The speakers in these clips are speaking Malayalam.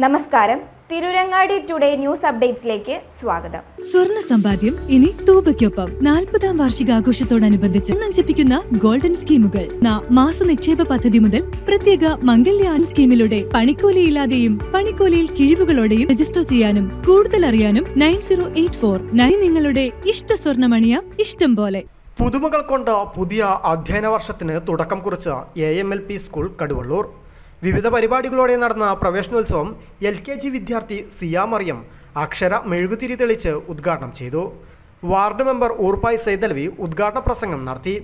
നമസ്കാരം. തിരുരങ്ങാടി ടുഡേ ന്യൂസ് അപ്ഡേറ്റ്സിലേക്ക് സ്വാഗതം. സ്വർണ സമ്പാദ്യം ഇനി തൂബയ്ക്കൊപ്പം. നാൽപ്പതാം വാർഷികാഘോഷത്തോടനുബന്ധിച്ച് നഞ്ചിപ്പിക്കുന്ന ഗോൾഡൻ സ്കീമുകൾ. ന- മാസ നിക്ഷേപ പദ്ധതി മുതൽ പ്രത്യേക മംഗല്യാൻ സ്കീമിലൂടെ പണിക്കൂലിയില്ലാതെയും പണിക്കൂലിയിൽ കിഴിവുകളോടെയും രജിസ്റ്റർ ചെയ്യാനും കൂടുതൽ അറിയാനും nine zero eight four nine നിങ്ങളുടെ ഇഷ്ട സ്വർണമണിയ ഇഷ്ടം പോലെ. പുതുമകൾ കൊണ്ട് പുതിയ അധ്യയന വർഷത്തിന് തുടക്കം കുറിച്ച A M L P school Kaduvallur. വിവിധ പരിപാടികളോടെ നടന്ന പ്രവേശനോത്സവം എൽ കെ ജി വിദ്യാർത്ഥി സിയ മറിയം അക്ഷര മെഴുകുതിരി തെളിച്ച് ഉദ്ഘാടനം ചെയ്തു. വാർഡ് മെമ്പർ ഊർപ്പായ് സൈതലവി ഉദ്ഘാടന പ്രസംഗം നടത്തി.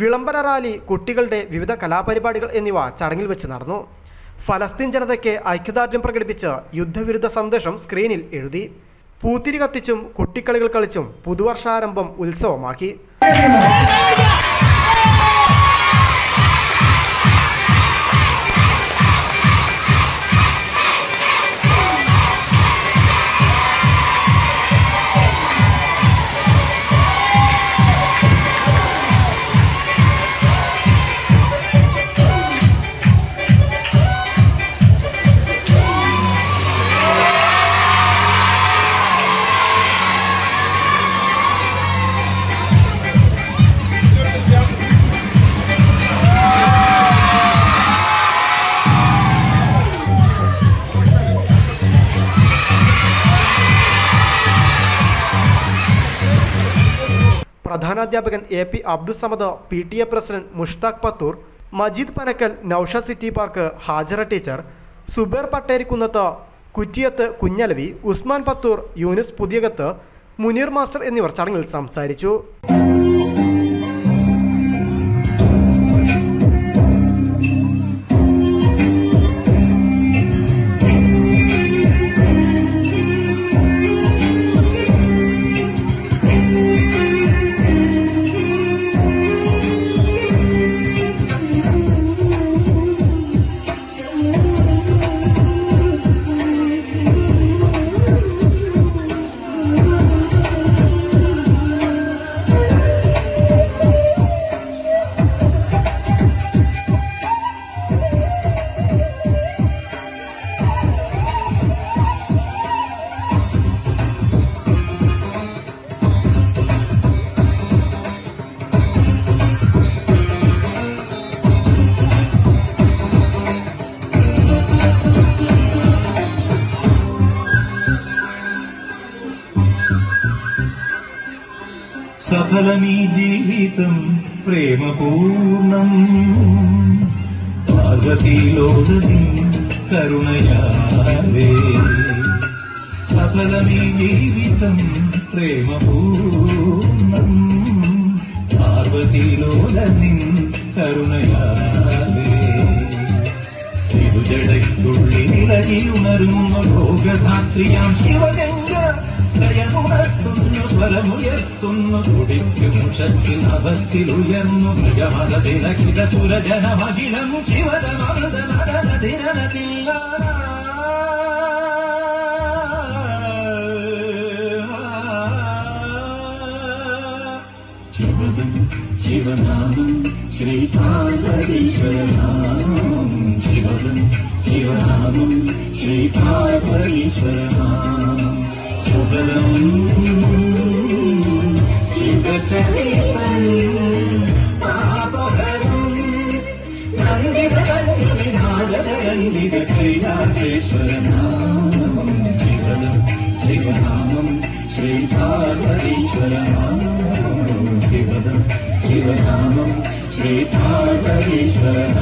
വിളംബര റാലി കുട്ടികളുടെ വിവിധ കലാപരിപാടികൾ എന്നിവ ചടങ്ങിൽ വെച്ച് നടന്നു. ഫലസ്തീൻ ജനതയ്ക്ക് ഐക്യദാർഢ്യം പ്രകടിപ്പിച്ച് യുദ്ധവിരുദ്ധ സന്ദേശം സ്ക്രീനിൽ എഴുതി. പൂത്തിരി കത്തിച്ചും കുട്ടിക്കളികൾ കളിച്ചും പുതുവർഷാരംഭം ഉത്സവമാക്കി. പ്രധാനാധ്യാപകൻ A P Abdussamad P T A president Mushtaq Pathur Majeed Panakkal Nousha city park Hajara teacher Zubair Patterikkunnath Kuttiyath Kunhalavi Usman Pathur Yunus Puthiyakath Muneer master എന്നിവർ ചടങ്ങിൽ സംസാരിച്ചു. സഫലമീ ജീവിതം പ്രേമപൂർണം. പാർവതീലോകതി കരുണയാവേ സഫലമീ ജീവിതം പ്രേമപൂർണം. പാർവതീലോലനിൻ കരുണയാലേ. ഇളകി ഉണരുന്ന ലോകധാത്രിയാം ശിവഗംഗ ഹൃദയമുണർത്തുന്നു സ്വരമുയർത്തുന്നു കുടിക്കും ഷസ്സിൽ അവസ്സിലുയർന്നു മൃഗമത തിരക്കിത സുരജനമഖിലം ശിവതമൃത നടന തിരനതില്ല ശിവനാമം ശ്രീ പാർവതീശ്വരനാമം ശിവം ശിവനാമം ശ്രീ പാർവതീശ്വരനാമം కైలాసేశ్వరనామం శివదం శివనామం శ్రీ పార్వతీశ్వరనామం శివదం శివనామం శ్రీ పార్వతీశ్వరనామం